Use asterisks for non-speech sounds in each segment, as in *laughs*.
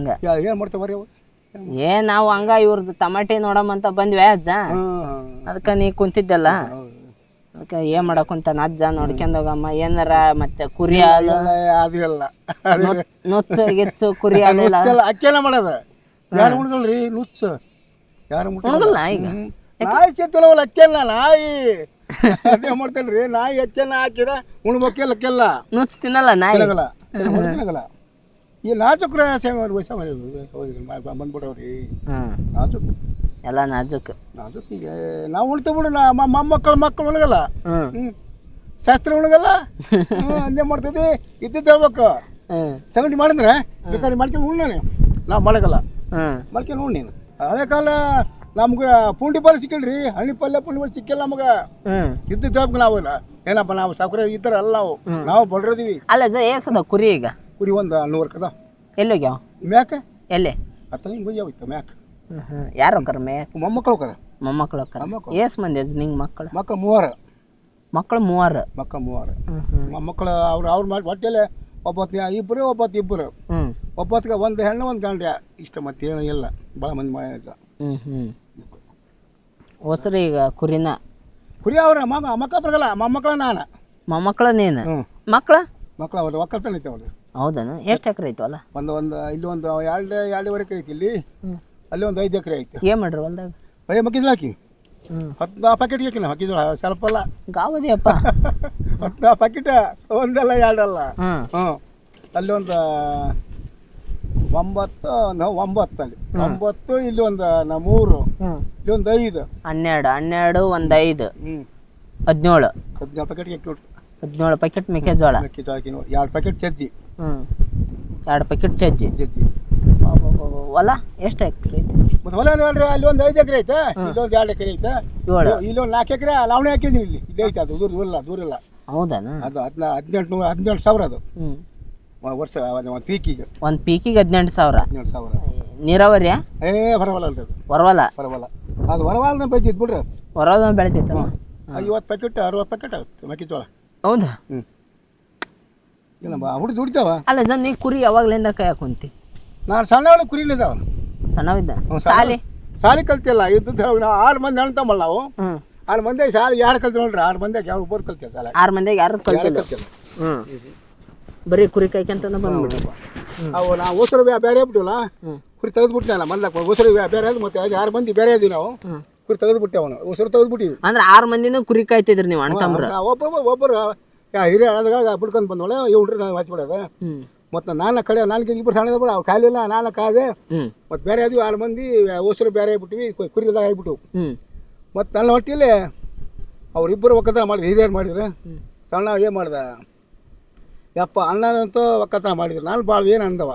ಹಂಗ. ಏನು ಮಾಡ್ತಾವ್ರಿ ಅವು? ಏ ನಾವು ಹಂಗ ಇವ್ರದ್ದು ತಮಾಟಿ ನೋಡಮಂತ ಬಂದ್ವಿ ಅಜ್ಜ. ಅದಕ್ಕ ನೀ ಕುಂತಿದ್ದಲ್ಲ? ಅದಕ್ಕೆ ಏನ್ ಮಾಡಕ್ ಕುಂತಾನ ಅಜ್ಜ ನೋಡ್ಕೊಂಡ್ ಹೋಗಮ್ಮ. ಏನಾರ ಮತ್ತೆ ಕುರಿ ಹಾಲು? ಅದು ಎಲ್ಲ ನುಚ್ಚು ಗಿಚ್ಚು ಕುರಿ ಅಕ್ಕೆಲ್ಲ ಮಾಡೋದ. ಯಾರು ಉಣ್ಗಲ್ರಿ ನುಚ್ಚ. ಯಾರು ಉಣ್ಗಲ್ಲ ಈಗ? ನಾಯಿ ಚೆತ್ತಲವಲ್ಲ ಅಕ್ಕೆಲ್ಲ ನಾಯಿ. ಅದೇ ಮಾಡ್ತೇನ್ರಿ ನಾಯಿ ಅಕ್ಕೆಲ್ಲ ಹಾಕಿರ ಉಣ್ಬೇಕೆಲ್ಲ ಅಕ್ಕೆಲ್ಲ ನುಚ್ಚು ತಿನ್ನಲ್ಲ ನಾಯಿ? ಈ ನಾಚಕ್ರ ಸೇವೆ ವಯಸ್ಸ ಬಂದ್ಬಿಡವ್ರಿ ಹ್ಮ್. ನಾಚುಕ್ ಎಲ್ಲ ನಾಜುಕ್. ನಾಜುಕ್ ಈಗ ನಾವು ಉಣ್ತೇವೆ ಬಿಡು ನಾ ಮೊಮ್ಮಕ್ಕಳು ಮಕ್ಕಳು ಉಣಗಲ್ಲ ಹ್ಞೂ ಶಾಸ್ತ್ರ ಉಣಗಲ್ಲ *laughs* ಅಂದೇ ಮಾಡ್ತೈತಿ ಇದ್ದಿದ್ದು ಹೇಳ್ಬೇಕು. ಸಂಗಡಿ ಮಾಡಿದ್ರೆ ಬೇಕಾದ್ರೆ ಮಾಡ್ಕೊಂಡು ಉಣ್ಣಾನೆ ನಾವು ಮಾಡಗಲ್ಲ. ಹ್ಮ್. ಮಾಡ್ಕೊಂಡು ಉಣ್ಣಿ ನೀನು. ಹಳೆ ಕಾಲ ನಮ್ಗೆ ಪುಂಡಿ ಪಲ್ಲೆ ಸಿಕ್ಕಿಲ್ರಿ. ಹಣ್ಣಿ ಪಲ್ಯ ಪುಂಡಿ ಪಲ್ಲೆ ಸಿಕ್ಕಿಲ್ಲ ನಮಗ. ಇದ್ದಿದ್ದು ಹೇಳ್ಬೇಕು ನಾವು ಏನಪ್ಪ ನಾವು ಸಕ್ಕರೆ ಇದ್ದಾರೆ ಅಲ್ಲ ನಾವು ನಾವು ಬಡ್ರದೀವಿ. ಅಲ್ಲ ಏಸದ ಕುರಿ ಈಗ? ಕುರಿ ಒಂದು ನೂರು ಕದ ಎಲ್ಲೋಗ್ಯಾವ ಮ್ಯಾಕೆ? ಎಲ್ಲಿ? ಅತ್ತ ಹಿಂಗೆ ಹೋಗ್ಯಾವ ಹೋಯ್ತು ಮ್ಯಾಕ್. ಹ್ಮ್ ಯಾರು ಹೋಗ್ತಾರ ಮೇ? ಮೊಮ್ಮಕ್ಕಳು ಕರ ಮೊಮ್ಮಕ್ಳು ಹೋಗ್ತಾರ ಮೊಮ್ಮಕ್ಳು. ಏಸ್ ಮಂದಿ ಅಜ್ಜ ನಿಂಗೆ ಮಕ್ಕಳು? ಮಕ್ಕಳು ಮೂವರು. ಮಕ್ಕಳು ಮೂವರು. ಮಕ್ಕಳು ಮೂವರು. ಮೊಮ್ಮಕ್ಕಳು ಅವ್ರು ಅವ್ರು ಮಾಡಿ ಹೊಟ್ಟೆಲೆ ಒಬ್ಬತ್ತು ಇಬ್ಬರು ಒಬ್ಬತ್ತು ಇಬ್ಬರು ಹ್ಮ್. ಒಬ್ಬತ್ತಿಗೆ ಒಂದು ಹೆಣ್ಣು ಒಂದು ಗಂಡ. ಇಷ್ಟ ಮತ್ತೇನು ಇಲ್ಲ. ಭಾಳ ಮಂದಿ ಮಾಡಿದ ಹ್ಮ್ ಹ್ಮ್. ಹೊಸರು ಈಗ ಕುರಿನ. ಕುರಿ ಅವ್ರ ಮಗ ಮಕ್ಕಳು ಬರಗಲ್ಲ. ಮೊಮ್ಮಕ್ಕಳ ನಾನು. ಮೊಮ್ಮಕ್ಳು ನೀನು. ಹ್ಞೂ ಮಕ್ಳು ಮಕ್ಕಳು ಅವ್ರು ಒಕ್ಕಲ್ತನ ಐತೆ ಅವ್ರು ಹೌದನು? ಎಷ್ಟು ಎಕರೆ ಐತು ಅಲ್ಲ? ಒಂದು ಒಂದು ಇಲ್ಲಿ ಒಂದು ಎರಡು ಎರಡೂವರೆ ಎಕರೆ ಐತಿ ಇಲ್ಲಿ. ಅಲ್ಲಿ ಒಂದು ಐದು ಎಕರೆ ಐತಿ. ಏನು ಮಾಡ್ರಿ ಒಂದಾಗ ಅಯ್ಯ ಮಕ್ಕಿಜೋಳ ಹಾಕಿ. ಹತ್ತು ಪ್ಯಾಕೆಟ್ ಹಾಕಿನ ಮಕ್ಕಿಜೋಳ ಸ್ವಲ್ಪ ಅಲ್ಲ. ಗಾವದಿಯಪ್ಪ. *laughs* ಹತ್ತು ಪ್ಯಾಕೆಟ್ ಒಂದಲ್ಲ ಎರಡಲ್ಲ. ಹ್ಞೂ ಹ್ಞೂ ಅಲ್ಲಿ ಒಂದು ಒಂಬತ್ತು ನಾವು ಒಂಬತ್ತು ಅಲ್ಲಿ. ಒಂಬತ್ತು ಇಲ್ಲಿ ಒಂದು ನಾ ಮೂರು. ಇಲ್ಲಿ ಒಂದು ಐದು. ಹನ್ನೆರಡು ಹನ್ನೆರಡು ಒಂದು ಐದು. ಹ್ಞೂ ಹದಿನೇಳು. ಹದಿನೇಳು ಪ್ಯಾಕೆಟ್ ಹದಿನೇಳು ಪ್ಯಾಕೆಟ್ ಮೆಕ್ಕೆಜೋಳ. ಮೆಕ್ಕೆಜೋಳ ಎರಡು ಪ್ಯಾಕೆಟ್ ಚಜ್ಜಿ. ಹ್ಞೂ ಎರಡು ಪ್ಯಾಕೆಟ್ ಚಜ್ಜಿ ಚಜ್ಜಿ ಹೊಲ ಎಷ್ಟು ಎಕರೆ ಐತಿ ಮತ್ತೆ ಹೊಲ ನೋಡ್ರಿ ಅಲ್ಲಿ ಒಂದು ಐದು ಎಕರೆ ಐತೆ ಇಲ್ಲೊಂದು ಎರಡು ಎಕರೆ ಐತೆ ಏಳು ಇಲ್ಲೊಂದು ನಾಲ್ಕು ಎಕರೆ ಲಾವಣಿ ಹಾಕಿದ್ದೀನಿ ಇಲ್ಲಿ ಇಲ್ಲಿ ಐತೆ ಅದು ದೂರ ದೂರ ಇಲ್ಲ ದೂರ ಇಲ್ಲ ಹೌದಾನ ಅದು ಹದಿನ ಹದಿನೆಂಟು ನೂರ ಹದಿನೆಂಟು ಸಾವಿರ ಅದು ಹ್ಞೂ ವರ್ಷ ಒಂದು ಪೀಕಿಗೆ ಒಂದು ಪೀಕಿಗೆ ಹದಿನೆಂಟು ಸಾವಿರ ಹದಿನೆಂಟು ಸಾವಿರ ನೀರಾವರಿಯ ಏ ಬರವಲ್ಲ ಅಲ್ರಿ ಅದು ಹೊರವಲ್ಲ ಬರವಲ್ಲ ಅದು ಬರವಲ್ಲ ಬೈತಿತ್ತು ಬಿಡ್ರಿ ಹೊರವಲ್ಲ ಬೆಳಿತೈತೆ ಐವತ್ತು ಪ್ಯಾಕೆಟ್ ಅರವತ್ತು ಪ್ಯಾಕೆಟ್ ಆಗುತ್ತೆ ಮೆಕ್ಕೆಜೋಳ ಹೌದಾ ಹ್ಞೂ ಇಲ್ಲ ಹುಡುಗಿ ದುಡಿತಾವ? ಅಲ್ಲ ಜನ ನೀ ಕುರಿ ಯಾವಾಗ್ಲಿಂದ ಕೈ ಕುಂತಿ? ನಾನು ಸಣ್ಣವಳು ಕುರಿಲಿದ್ದಾವ ಸಣ್ಣವಿದ್ದ? ಸಾಲಿ? ಸಾಲಿ ಕಲ್ತಿಲ್ಲ ಇದ್ದದ್ದು ನಾವು ಆರು ಮಂದಿ ಅಣ್ತಮ್ಮಲ್ಲ ನಾವು ಹ್ಮ್. ಆರು ಮಂದಿ ಸಾಲಿ ಯಾರು ಕಲ್ತು ನೋಡ್ರಿ ಆರು ಮಂದಿ ಯಾರು ಒಬ್ಬರು ಕಲ್ತೀವಿ ಸಾಲ. ಆರು ಮಂದಿಗೆ ಯಾರು ಯಾರು ಕಲ್ತಿಲ್ಲ? ಕಲ್ತಿಲ್ಲ. ಹ್ಮ್. ಬರೀ ಕುರಿ ಕಾಯ್ಕಂತ ಬಂದ್ಬಿಟ್ಟು ಅವು ನಾವು ಉಸಿರು ಬ್ಯಾ- ಬೇರೆ ಬಿಟ್ಟಿವಲ್ಲ ಹ್ಮ್. ಕುರಿ ತೆಗೆದ್ಬಿಟ್ನಲ್ಲ ಮೊದ್ಲಕ್ಕೆ ಉಸಿರು ಬ್ಯಾ- ಬೇರೆ ಆದ್ ಮತ್ತೆ ಆರು ಮಂದಿ ಬೇರೆ ಇದೀವಿ ನಾವು. ಕುರಿ ಕುರಿ ತೆಗೆದ್ಬಿಟ್ಟೆ ಅವನು ಉಸಿರು ತೆಗೆದ್ಬಿಟ್ಟಿವಿ. ಅಂದ್ರೆ ಆರು ಮಂದಿನೂ ಕುರಿ ಕಾಯ್ತಿದ್ರಿ ನೀವು ಅಣ್ಣ ತಮ್ರ? ಒಬ್ಬೊಬ್ಬ ಒಬ್ಬರು ಯಾ ಹಿರಿಯ ಆದಾಗ ಬಿಡ್ಕೊಂಡು ಬಂದವಳೆ ಇವ್ ಹುಡ್ರಿ ನಾನು ಹಚ್ಬಿಡೋದು ಮತ್ತು ನಾನು ಕಡೆ ನಾಲ್ಕು ಇಬ್ಬರು ಸಣ್ಣ ಬಿಡ ಅವು ಕಾಲಿಲ್ಲ ನಾಲ್ಕು ಕಾದೆ ಮತ್ತು ಬೇರೆ ಆದ್ವಿ ಆರು ಮಂದಿ ಓಸರು ಬೇರೆ ಆಗ್ಬಿಟ್ವಿ ಕುರಿದಾಗ ಆಗ್ಬಿಟ್ಟು ಮತ್ತು ನನ್ನ ಹೊಟ್ಟೆಯಲ್ಲಿ ಅವರಿಬ್ಬರು ಒಕ್ಕತನ ಮಾಡಿದ್ರು ಹಿರಿಯರು ಮಾಡಿದ್ರು. ಸಣ್ಣ ಏನು ಮಾಡ್ದ? ಯಪ್ಪ ಅಣ್ಣನಂತೂ ಒಕ್ಕತನ ಮಾಡಿದ್ರು. ನಾನು ಭಾಳ ಏನು ಅಂದವ?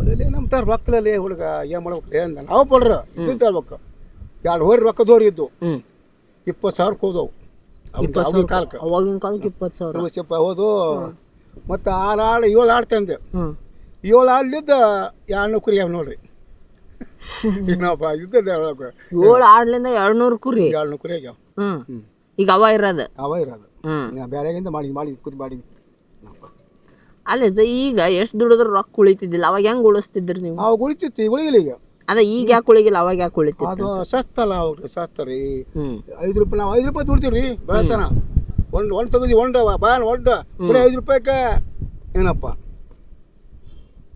ಅಲ್ಲಿ ನಮ್ಮ ತರ ರೊಕ್ಕಲಲ್ಲಿ ಹುಡುಗ ಏನು ಮಾಡ್ಬೇಕು ಏನು ನಾವು ಪಡ್ರ ಇದ್ದು ಹೇಳ್ಬೇಕು. ಎರಡು ಹೋರಿ ರೊಕ್ಕದೋರಿ ಇದ್ದು. ಇಪ್ಪತ್ತು ಸಾವಿರಕ್ಕೆ ಹೋದವು. ಅವಾಗಿನ ಕಾಲಕ್ಕೆ. ಅವಾಗಿನ ಕಾಲಕ್ಕೆ ಇಪ್ಪತ್ತು ಸಾವಿರ. ಅರವತ್ತು ಹೋದು. ಮತ್ತು ಆರು ಆಳು ಏಳು ಆಡು ತಂದೆ. ಏಳು ಆಡ್ಲಿದ್ದ ಎರಡು ಕುರಿ ಅವ ನೋಡ್ರಿ. *laughs* ಏನಪ್ಪ ಹೇಳ್ಬೇಕು ಏಳು ಆಡ್ಲಿಂದ ಎರಡ್ನೂರು ಕುರಿ. ಎರಡು ಕುರಿ ಆಗ್ಯಾವ. ಹ್ಮ್. ಹ್ಞೂ ಈಗ ಅವ ಇರೋದು. ಅವ ಇರೋದು. ನಾ ಬೇರೆಗಿಂದ ಮಾಡಿ ಮಾಡಿ ಕುರಿ ಮಾಡಿ. ಅಲ್ಲ ಈಗ ಎಷ್ಟು ದುಡಿದ್ರು ರೊಕ್ಕ ಉಳಿತಿದ್ದಿಲ್ಲ. ಅವಾಗ ಹೆಂಗ್ ಉಳಿಸ್ತಿದ್ರಿ ನೀವು? ಅವಾಗ ಉಳಿತಿತ್ತು ಉಳಿದಿಲ್ಲ ಈಗ. ಅದ ಈಗ ಯಾಕೆ ಉಳಿಗಿಲ್ಲ ಅವಾಗ ಯಾಕೆ ಉಳಿತಿತ್ತು ಅದು ಸಸ್ತಲ್ಲ ಅವ್ರಿಗೆ ಸಸ್ತ ರೀ ಹ್ಮ್. ಐದು ರೂಪಾಯಿ ನಾವು ಐದು ರೂಪಾಯಿ ದುಡ್ತೀವಿ ರೀ ಬೆಳತನ ಒಂದು ಒಂದು ತೆಗೆದು ಒಂದು ಬಾ ಒಂದು ಬರೀ ಐದು ರೂಪಾಯಿಗೆ ಏನಪ್ಪ?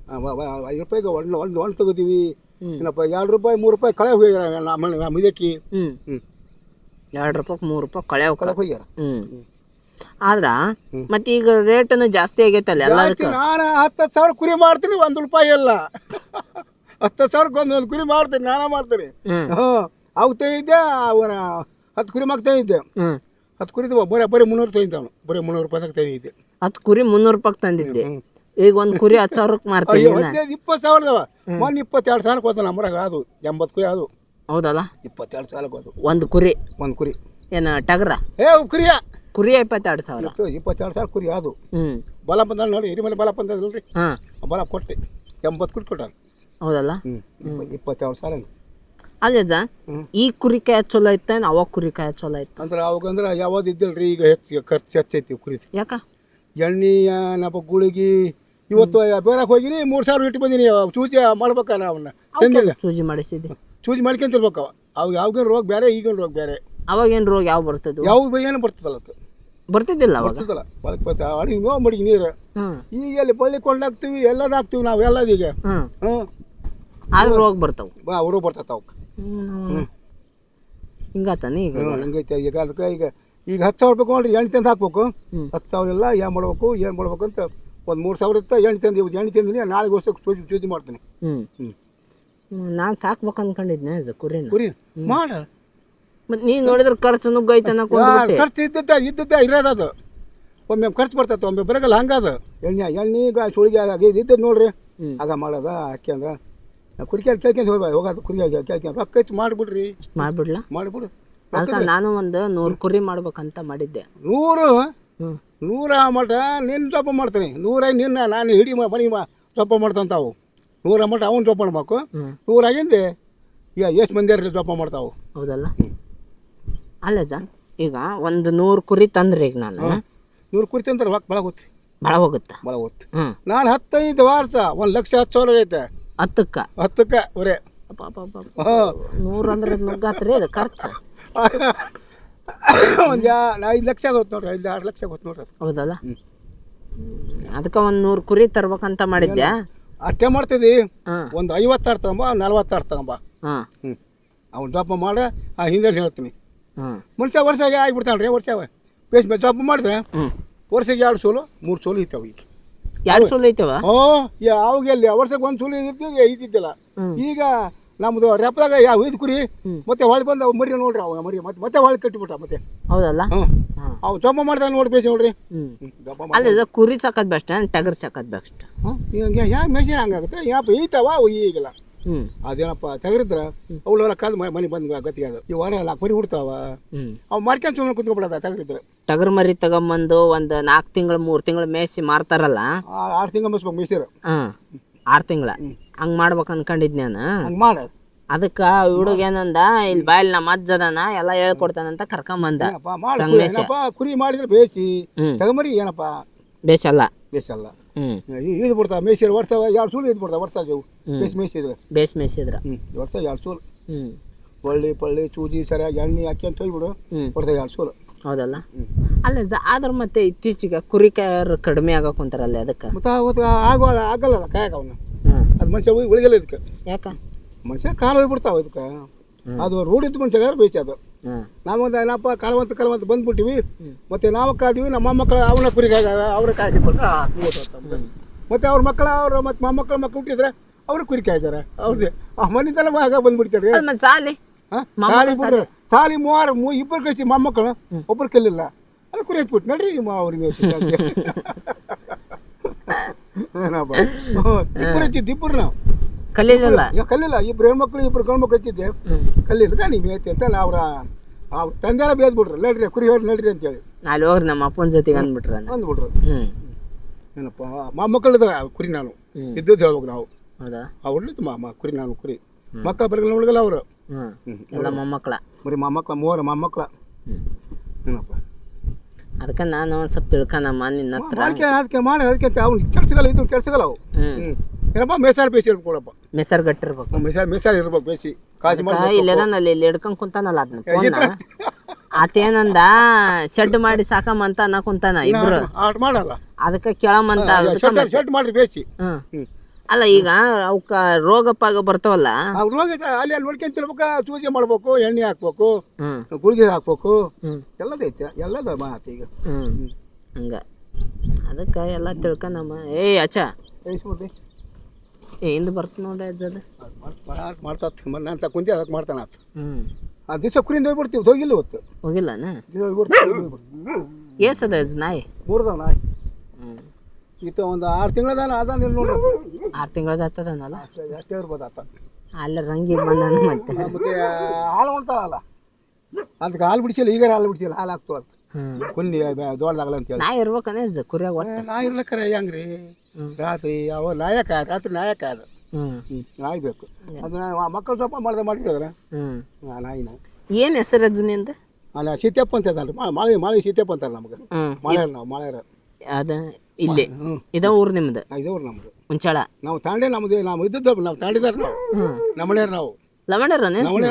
ಆ, ವ- ವ- ಐದು ರೂಪಾಯಿಗೆ ಒಂದು ಒಂದು ಒಂದು ತಗೋತೀವಿ. ಏನಪ್ಪ ಎರಡು ರೂಪಾಯಿ ಮೂರು ರೂಪಾಯಿ ಕಳೆ ಹೋಗ್ಯಾರ ನಮ್ಮ ಇದಕ್ಕೆ ಹ್ಮ್. ಹ್ಞೂ ಎರಡು ರೂಪಾಯಿ ಮೂರು ರೂಪಾಯಿ ಕಳೆ ಕಳೆ ಹೋಗ್ಯಾರ. ಹ್ಮ್. ಆದ್ರ ಮತ್ತೆ ಈಗ ರೇಟ್ ಜಾಸ್ತಿ ಆಗೈತಲ್ಲ ಎಲ್ಲದಕ್ಕೂ? ನಾನು ಹತ್ತು ಹತ್ತು ಸಾವಿರ ಕುರಿ ಮಾಡ್ತೀನಿ ಒಂದು ರೂಪಾಯಿ ಇಲ್ಲ. *laughs* ಹತ್ತು ಸಾವಿರಕ್ಕೆ ಒಂದು ಒಂದು ಕುರಿ ಮಾಡ್ತೀನಿ ನಾನೇ ಮಾಡ್ತೀನಿ ಹ್ಞೂ ಅವಾಗ ತೆಗಿದ್ದೆ ಅವನ ಹತ್ತು ಕುರಿ ಮಗ ತೆಗಿದ್ದೆ. ಹ್ಮ್. ಹತ್ತು ಕುರಿ ಬರೀ ಬರೀ ಮುನ್ನೂರು ತೆಗಿದ್ದೆ ಅವನು. ಬರೀ ಮುನ್ನೂರು ರೂಪಾಯಿ ತೆಗಿದ್ದೆ. ಹತ್ತು ಕುರಿ ಮುನ್ನೂರು ರೂಪಾಯಿ ತಂದಿದ್ದೆ. ಈಗ ಒಂದು ಕುರಿ ಹತ್ತು ಸಾವಿರಕ್ಕೆ ಮಾರ್ತೀನಿ ಇಪ್ಪತ್ತು ಸಾವಿರದವ ಮೊನ್ನೆ ಇಪ್ಪತ್ತೆರಡು ಸಾವಿರಕ್ಕೆ ಹೋದ ನಮ್ಮರಾಗ ಅದು ಎಂಬತ್ತು ಕುರಿ ಅದು. ಹೌದಲ್ಲ? ಇಪ್ಪತ್ತೆರಡು ಸಾವಿರಕ್ಕೆ ಹೋದು ಒಂದು ಕುರಿ? ಒಂದು ಕುರಿ. ಏನ ಟಗರ? ಏ ಕುರಿಯ? ಕುರಿ ಇಪ್ಪತ್ತೆರಡು ಸಾವಿರ. ಇಪ್ಪತ್ತೆರಡು ಸಾವಿರ ಕುರಿ ಅದು. ಹ್ಮ್. ಬಲ ಬಂದ ನೋಡಿ ಹಿರಿ ಮೇಲೆ ಬಲ ಬಂದದಲ್ರಿ ನೋಡ್ರಿ ಆ ಬಲ ಕೊಟ್ಟೆ ಎಂಬತ್ತು ಕುರಿ ಕೊಟ್ಟಾನ. ಹೌದಲ್ಲ? ಹ್ಞೂ ಇಪ್ಪತ್ತೆರಡು ಸಾವಿರ ಅಲ್ಲ ಅಜ್ಜ ಹ್ಮ್. ಈ ಕುರಿ ಕಾಯ ಚಲೋ ಐತೆ ಅವಾಗ ಕುರಿ ಕಾಯ ಚಲೋ ಐತೆ? ಅಂದ್ರೆ ಅವಾಗಂದ್ರೆ ಯಾವ್ದು ಇದ್ದಿಲ್ರಿ ಈಗ ಹೆಚ್ಚು ಖರ್ಚು ಹೆಚ್ಚೈತಿ ಕುರಿ ಯಾಕ? ಎಣ್ಣೆ ನಪ್ಪ ಗುಳಿಗೆ ಇವತ್ತು ಬೇರಕ್ಕೆ ಹೋಗಿನಿ ಮೂರು ಸಾವಿರ ಇಟ್ಟು ಬಂದೀನಿ ಚೂಜಿ ಮಾಡ್ಬೇಕಲ್ಲ ಅವನ್ನ ತಂದಿಲ್ಲ. ಸೂಜಿ ಮಾಡಿಸಿದ್ದೆ? ಚೂಜಿ ಮಾಡ್ಕೊಂತಿರ್ಬೇಕು ಅವ. ಅವಾಗ ಯಾವಾಗ ರೋಗ ಬೇರೆ ಈಗಿನ ರೋಗ ಬೇರೆ ಅವಾಗೇನು ರೋಗ ಯಾವ ಬರ್ತದ್ದು ಯಾವ ಏನು ಬರ್ತದಲ್ಲ ಅದು. ಬರ್ತಿದ್ದಿಲ್ಲ ಅವಾಗ? ಬರ್ತದಲ್ಲ. ಬರ್ತ ಅಡಿಗೆ ನೋವು ಮಡಿಗೆ ನೀರು. ಹ್ಮ್. ಈಗ ಅಲ್ಲಿ ಬಳ್ಳಿ ಕೊಂಡಾಗ್ತೀವಿ ಎಲ್ಲದ ಹಾಕ್ತೀವಿ ನಾವು ಎಲ್ಲದೀಗ ಹ್ಮ್. ಹ್ಞೂ ಆದ್ರೂ ರೋಗ ಬರ್ತಾವ. ಅವರು ಬರ್ತೈತೆ ಅವಕ್ಕೆ ಹ್ಮ್. ಹಿಂಗಾತಾನೆ ಈಗ? ಹಂಗೈತೆ. ಈಗ ಅದಕ್ಕೆ ಈಗ ಈಗ ಹತ್ತು ಸಾವಿರ ಬೇಕು ನೋಡ್ರಿ ಎಣ್ಣೆ ತಂದು ಹಾಕ್ಬೇಕು. ಹತ್ತು ಸಾವಿರ ಇಲ್ಲ ಏನು ಮಾಡ್ಬೇಕು ಏನು ಮಾಡ್ಬೇಕು ಅಂತ ಒಂದು ಮೂರು ಸಾವಿರ ಇತ್ತು ಎಣ್ಣೆ ತಂದು ಇವತ್ತು ಎಣ್ಣೆ ತಂದಿನಿ ನಾಳೆ ವರ್ಷ ಚೂಜಿ ಚೂಜಿ ಮಾಡ್ತೀನಿ. ಹ್ಞೂ ನಾನು ಸಾಕ್ಬೇಕು ಅನ್ಕೊಂಡಿದ್ನೆ ಕುರಿ? ಕುರಿ ಮಾಡ. ಮತ್ತೆ ನೀನು ನೋಡಿದ್ರೆ ಖರ್ಚು ನುಗ್ಗೈತೆ ಖರ್ಚು ಇದ್ದದ್ದ ಇದ್ದದ್ದ ಇರೋದು ಅದು. ಒಮ್ಮೆ ಖರ್ಚು ಬರ್ತೈತೆ ಒಮ್ಮೆ ಬರಗಲ್ಲ ಹಂಗದ ಎಣ್ಣೆ ಎಣ್ಣೆ ಈಗ ಸುಳಿಗೆ ಆಗಿ ಇದ್ದದ್ದು ನೋಡ್ರಿ. ಆಗ ಮಾಡೋದ ಹಾಕ್ಯಂದ. ಕುರಿಕೆ ಕೇಳ್ಕೊಂಡು ಹೋಗ ಹೋಗೋದು ಕುರಿ ಕೇಳ್ಕೊಂಡು ರೊಕ್ಕ ಹೆಚ್ಚು ಮಾಡಿಬಿಡ್ರಿ. ಮಾಡ್ಬಿಡ್ಲಾ? ಮಾಡಿಬಿಡು. ಅದಕ್ಕೆ ನಾನು ಒಂದು ನೂರು ಕುರಿ ಮಾಡ್ಬೇಕಂತ ಮಾಡಿದ್ದೆ. ನೂರು? ನೂರ ಮಟ ನಿನ್ನ ಜೋಪ ಮಾಡ್ತೀನಿ. ನೂರಾಗಿ ನಿನ್ನ ನಾನು ಹಿಡಿ ಮನಿ ಮಾ ಜೋಪ ಮಾಡ್ತಾವು ನೂರ ಮಟ ಅವನು ಜೋಪ ಮಾಡ್ಬೇಕು ನೂರಾಗಿಂದೆ ಈಗ ಎಷ್ಟು ಮಂದಿ ಜೋಪ ಮಾಡ್ತಾವು? ಹೌದಲ್ಲ? ಅಲ್ಲ ಜ ಈಗ ಒಂದು ನೂರು ಕುರಿ ತಂದ್ರೆ ಈಗ ನಾನು. ನೂರು ಕುರಿ ತಂದ್ರೆ ಭಾಳ ಗೊತ್ತಿ ಭಾಳ ಹೋಗುತ್ತೆ? ಭಾಳ ಹೋಗುತ್ತೆ ನಾನು ಹತ್ತೈದು ವರ್ಷ ಒಂದು ಲಕ್ಷ ಹತ್ತು ಸಾವಿರ ಐತೆ ಹತ್ತಕ್ಕೆ. ಹತ್ತಕ್ಕೆ ಬರೇ. ನೂರು ಅಂದ್ರೆ ನುಗ್ಗಾತ್ರಿ ಅದು ಖರ್ಚು ಒಂದು ಐದು ಲಕ್ಷ ಆಗೋತ್ ನೋಡ್ರಿ ಐದು ಆರು ಲಕ್ಷ ಆಗೋತ್ ನೋಡ್ರಿ ಹೌದಲ್ಲ? ಅದಕ್ಕೆ ಒಂದು ನೂರು ಕುರಿ ತರ್ಬೇಕಂತ ಮಾಡಿದ್ದೆ ಅಷ್ಟೇ ಮಾಡ್ತಿದ್ದಿ. ಒಂದು ಐವತ್ತಾರು ತಗೊಂಬ ನಲ್ವತ್ತಾರು ತಗೊಂಬ. ಹಾಂ. ಅವ್ನು ಜಪ ಮಾಡಿ ಆ ಹಿಂದೆ ಹೇಳ್ತೀನಿ. ಮನುಷ್ಯ ವರ್ಷಗೆ ಆಗಿಬಿಡ್ತಾನೆ ರೀ ವರ್ಷ ಬೇಸ್ ಜಪ ಮಾಡಿದ್ರೆ ವರ್ಷಕ್ಕೆ ಎರಡು ಸೋಲು ಮೂರು ಸೋಲು ಇರ್ತಾವೆ ಈಗ. ಎರಡು ಸುಳ್ಳು ಐತವ? ಓ ಅವಾಗ ಎಲ್ಲಿ ವರ್ಷಕ್ಕೆ ಒಂದು ಸುಳ್ಳು ಇದ್ದಿದ್ದಿಲ್ಲ ಈಗ ನಮ್ದು ರೆಪ್ಪದಾಗ ಯಾವ ಐದು ಕುರಿ ಮತ್ತೆ ಹೊಳೆ ಬಂದ ಮರಿ ನೋಡ್ರಿ ಅವ ಮರಿ ಮತ್ತೆ ಮತ್ತೆ ಹೊಳೆ ಕಟ್ಟಿಬಿಟ್ಟ ಮತ್ತೆ. ಹೌದಲ್ಲ? ಅವು ಜೋಪ ಮಾಡ್ತಾನೆ ನೋಡಿ ಬೇಸಿ ನೋಡ್ರಿ. ಅಲ್ಲ ಕುರಿ ಸಾಕದ್ ಬೆಸ್ಟ್ ಟಗರ್ ಸಾಕದ್ ಬೆಸ್ಟ್? ಹ್ಞೂ ಯಾ ಮೆಷಿನ್ ಹಂಗಾಗುತ್ತೆ ಯಾಪ ಈತವ ಈಗಿಲ್ಲ. ಅದೇನಪ್ಪ ತೆಗರಿದ್ರ ಅವಳೆಲ್ಲ ಕಾದು ಮನೆ ಬಂದು ಗತಿಗೆ ಅದು ಈ ವಾರ ಎಲ್ಲ ಮರಿ ಹುಡ್ತಾವ. ಅವ್ ಮಾರ್ಕೊಂಡ್ ಸುಮ್ಮನೆ ಕುತ್ಕೊಬಿಡದ ತೆಗರಿದ್ರೆ ಟಗರ್ ಮರಿ ತಗೊಂಬಂದು ಒಂದ್ ನಾಲ್ಕು ತಿಂಗಳು ಮೂರ್ ತಿಂಗಳು ಮೇಯಿಸಿ ಮಾರ್ತಾರಲ್ಲ? ಆರ್ ತಿಂಗಳು ಮುಗಿಸ್ಬೇಕು ಮಿಸಿರು ಆರ್ ತಿಂಗಳ. ಹಂಗ್ ಮಾಡ್ಬೇಕು ಅನ್ಕೊಂಡಿದ್ ನಾನು. ಹಂಗೆ ಮಾಡ. ಅದಕ್ಕ ಹುಡುಗ ಏನಂದ ಇಲ್ಲಿ ಬಾಯಲ್ಲಿ ನಮ್ಮ ಅಜ್ಜದನ ಎಲ್ಲ ಹೇಳ್ಕೊಡ್ತಾನಂತ ಕರ್ಕೊಂಬಂದ. ಕುರಿ ಮಾಡಿದ್ರೆ ಬೇಸಿ ತಗಮರಿ ಏನಪ್ಪ? ಬೇಸಲ್ಲ. ಬೇಸಲ್ಲ. ಇದು ಬಿಡ್ತಾವ ಮೇಸಿದ್ರೆ ವರ್ಷ ಎರಡು ಸೂಲು ಇದು ಬಿಡ್ತಾವ ವರ್ಷ ಜವು ಬೇಸ್ ಮೇಯಿಸಿದ್ರೆ. ಬೇಸ್ ಮೇಯಿಸಿದ್ರ. ಹ್ಞೂ ವರ್ಷ ಎರಡು ಸೂಲು. ಹ್ಞೂ ಒಳ್ಳಿ ಪಳ್ಳಿ ಚೂಜಿ ಸರಿಯಾಗಿ ಎಣ್ಣೆ ಹಾಕಿ ಅಂತ ಹೋಗ್ಬಿಡು ವರ್ಷ ಎರಡು ಸೂಲು. ಹೌದಲ್ಲ? ಅಲ್ಲ ಜ ಆದ್ರೆ ಮತ್ತೆ ಇತ್ತೀಚೆಗೆ ಕುರಿ ಕಾಯರು ಕಡಿಮೆ ಆಗಕ್ಕೆ ಕುಂತಾರಲ್ಲ ಅದಕ್ಕೆ? ಮತ್ತೆ ಅವತ್ತು ಆಗೋ ಆಗಲ್ಲ ಕಾಯಕ ಅವನು ಹ್ಞೂ ಅದು ಮನುಷ್ಯ ಉಳ್- ಉಳಿಗಲ್ಲ ಇದಕ್ಕೆ. ಯಾಕ? ಮನುಷ್ಯ ಕಾಲು ಹೋಗ್ಬಿಡ್ತಾವ ಇದಕ್ಕೆ. ಅದು ರೂಢಿತ್ತು ಮನುಷ್ಯಗಾರ ಬೇಯಿಸಿ ಅದು ನಾವೊಂದು ಏನಪ್ಪ ಕಾಲವಂತ ಕಾಲವಂತ ಬಂದ್ಬಿಟ್ಟಿವಿ. ಮತ್ತೆ ನಾವು ಕಾದ್ವಿ ನಮ್ಮ ಮಕ್ಕಳು ಅವನ ಕುರಿಗೆ ಅವ್ರ ಕಾಯ್ದು ಮತ್ತೆ ಅವ್ರ ಮಕ್ಕಳ ಅವ್ರ ಮತ್ತೆ ಮೊಮ್ಮಕ್ಕಳ ಮಕ್ಕಳು ಹುಟ್ಟಿದ್ರೆ ಅವ್ರ ಕುರಿ ಕಾಯ್ತಾರೆ ಅವ್ರದ್ದೇ ಆ ಮನೆಯಿಂದಲೇ ಭಾಗ ಬಂದ್ಬಿಡ್ತಾರೆ. ಅದು ಸಾಲಿ? ಸಾಲಿ ಬಿಡ್ರಿ ಸಾಲಿ. ಮೂವರು ಮೂ ಇಬ್ಬರು ಕಳಿಸಿ ಮೊಮ್ಮಕ್ಕಳು ಒಬ್ರು ಕಲ್ಲಿಲ್ಲ. ಅದು ಕುರಿ ಹತ್ಬಿಟ್ಟು ನಡ್ರಿ ಮ- ಅವ್ರಿಗೆ ಏನಪ್ಪ? ಇಬ್ಬರು ಹಚ್ಚಿದ್ದು ಇಬ್ಬರು ನಾವು. ಕಲೀಲಿಲ್ಲ ಕಲಿಲ್ಲ ಕಲ್ಲಿಲ್ಲ. ಇಬ್ರು ಹೆಣ್ಮಕ್ಳು ಇಬ್ರು ಗಂಡ್ಮಕ್ಳು ಹಚ್ಚಿದ್ದೆ ಹ್ಞೂ ಕಲ್ಲಿಲ್ಲ. ನೀವು ಐತಿ ಅಂತ ಅವ್ರ ಅವ್ರ ತಂದೆಲ್ಲ ಬೇದ್ ಬಿಡ್ರಿ ನಡ್ರಿ ಕುರಿ ಹೇಳಿ ನಡ್ರಿ ಅಂತೇಳಿ. ಅಲ್ಲಿ ಹೋಗ್ರಿ ನಮ್ಮ ಅಪ್ಪನ ಜೊತೆಗೆ ಅಂದ್ಬಿಟ್ರ ಅಂದ್ಬಿಟ್ರು. ಹ್ಞೂ ಏನಪ್ಪ ಮೊಮ್ಮಕ್ಕಳು ಇದಾವೆ ಕುರಿ ನಾನು. ಇದ್ದದ್ದು ಹೇಳ್ಬೇಕು ನಾವು. ಹೌದಾ? ಅವ್ರದ್ದು ಮಾಮ ಕುರಿ ನಾನು ಕುರಿ. ಮಕ್ಕಳ ಬರಗಲ್ಲ ಹುಡುಗಲ್ಲ ಅವರು. ಎಲ್ಲ ಮೊಮ್ಮಕ್ಕಳ. ಬರೀ ಮೊಮ್ಮಕ್ಕಳ ಮೂವರು ಮೊಮ್ಮಕ್ಕಳ ಏನಪ್ಪ? ಅದಕ್ಕೆ ನಾನು ಒಂದು ಸ್ವಲ್ಪ ತಿಳ್ಕೊನಮ್ಮ ನಿನ್ನ ಹತ್ರ. ಅದಕ್ಕೆ ಮಾಡಿ ಅದಕ್ಕೆ ಅವ್ನು ಕೆಡ್ಸಗಲ್ಲ ಇದು ಕೆಡ್ಸಗಲ್ಲ ಅವು ಹ್ಞೂ ಏನಪ್ಪ? ಮೇಸಾರು ಬೇಸಿ ಕೊಡಪ್ಪ ಮೆಸರ್ ಗಟ್ಟಿರ್ಬೇಕು ಮೇಸಾರು ಮೇಸಾರು ಇರ್ಬೇಕು ಬೇಸಿ ಕಾಜಿ ಮಾಡಿ ಇಲ್ಲೇನಲ್ಲಿ ಇಲ್ಲಿ ಹಿಡ್ಕೊಂಡ್ ಕುಂತಾನಲ್ಲ ಅದನ್ನ ಫೋನ್ ಆತೇನಂದ? ಶೆಡ್ ಮಾಡಿ ಸಾಕಮ್ಮಂತ ಅನ್ನ ಕುಂತಾನ ಇಬ್ರು. ಆಟ ಮಾಡಲ್ಲ. ಅದಕ್ಕೆ ಕೇಳಮ್ಮಂತ ಅದಕ್ಕೆ ಶೆಡ್ ಶೆಡ್ ಮಾಡ್ರಿ ಬೇಸಿ ಹ್ಮ್. ಅಲ್ಲ ಈಗ ಅವಕ್ಕ ರೋಗ ಪಾಗ ಬರ್ತಾವಲ್ಲ? ರೋಗ ಅಲ್ಲಿ ಅಲ್ಲಿ ನೋಡ್ಕೊಂತಿರ್ಬೇಕು ಸೂಜಿ ಮಾಡ್ಬೇಕು ಎಣ್ಣೆ ಹಾಕ್ಬೇಕು ಹ್ಮ್. ಗುಳಿಗೆ ಹಾಕ್ಬೇಕು. ಹ್ಮ್. ಎಲ್ಲದೈತೆ ಎಲ್ಲದ ಮಾತು ಈಗ. ಹ್ಮ್. ಹಂಗ. ಅದಕ್ಕೆ ಎಲ್ಲ ತಿಳ್ಕೊಂಡಮ್ಮ ಏಯ್ ಅಚ್ಚ. ಸ್ಮೃತಿ ಏ ಹಿಂದ್ ಬರ್ತ ನೋಡ್ರಿ ಅಜ್ಜದ ಮಾಡ್ತಾ ಮೊನ್ನೆ ಅಂತ ಕುಂತಿ ಅದಕ್ಕೆ ಮಾಡ್ತಾನ ಆತ. ಹ್ಮ್. ಆ ದಿವಸ ಕುರಿಂದ ಹೋಗ್ಬಿಡ್ತೀವಿ ಹೋಗಿಲ್ಲ ಇವತ್ತು ಹೋಗಿಲ್ಲನ ದಿವಸ ಹೋಗ್ಬಿಡ್ತೀವಿ ಏಸದ ಅಜ್ಜ ನಾಯಿ? ಮೂರ್ದವ ನಾಯಿ. ಹ್ಞೂ ಈತ ಒಂದು ಆರು ತಿಂಗಳದಾನ ಅದಾನ ನೀವು ನೋಡ್ರಿ ಆರು ತಿಂಗಳದ ಹತ್ತದನಲ್ಲ ಅಷ್ಟೇ ಇರ್ಬೋದು ಆತ. ಅಲ್ಲ ರಂಗಿ ಬಂದಾನ ಮತ್ತೆ. ಮತ್ತೆ ಹಾಲು ಉಣ್ತಾರಲ್ಲ ಅದಕ್ಕೆ ಹಾಲು ಬಿಡಿಸಿಲ್ಲ ಈಗ ಹಾಲು ಬಿಡಿಸಿಲ್ಲ ಹಾಲು ಹಾಕ್ತು ಅದಕ್ಕೆ ಕುಂದಿ ದೊಡ್ಡದಾಗಲ್ಲ ಅಂತ ಹೇಳಿ. ನಾ ಇರ್ಬೇಕನ್ನ ಕುರಿಯಾಗ ಒಟ್ಟು? ನಾ ಇರ್ಲಕ್ಕರ ಹೆಂಗ್ರಿ? ರಾತ್ರಿ ಅವ ನಾಯಕ ರಾತ್ರಿ ನಾಯಕ ಅದು. ಹ್ಞೂ ನಾಯಿ ಬೇಕು. ಅದನ್ನ ಮಕ್ಕಳು ಸ್ವಲ್ಪ ಮಾಡ್ದೆ ಮಾಡಿದ್ರೆ ಹ್ಮ್. ನಾಯಿನ. ಏನ್ ಹೆಸರು ರಜನಿ ಅಂತ ಅಲ್ಲ ಸೀತೆಪ್ಪ ಅಂತ ಇದ್ದಾನೆ. ಮಾಳಿ ಮಾಳಿ ಸೀತೆಪ್ಪ ಅಂತಾರೆ ನಮಗೆ. ಮಳೆಯರ್ ನಾವು ಮಳೆಯರ. ಅದ ಇಲ್ಲಿ. ಇದ ಊರು ನಿಮ್ದು? ಇದೇ ಊರು ನಮ್ದು. ಮುಂಚಾಳ ನಾವು ತಾಂಡೆ ನಮ್ದು ನಾವು ಇದ್ದದ್ದು ನಾವು ತಾಂಡಿದಾರ ನಾವು. ಹ್ಞೂ ನಾವು.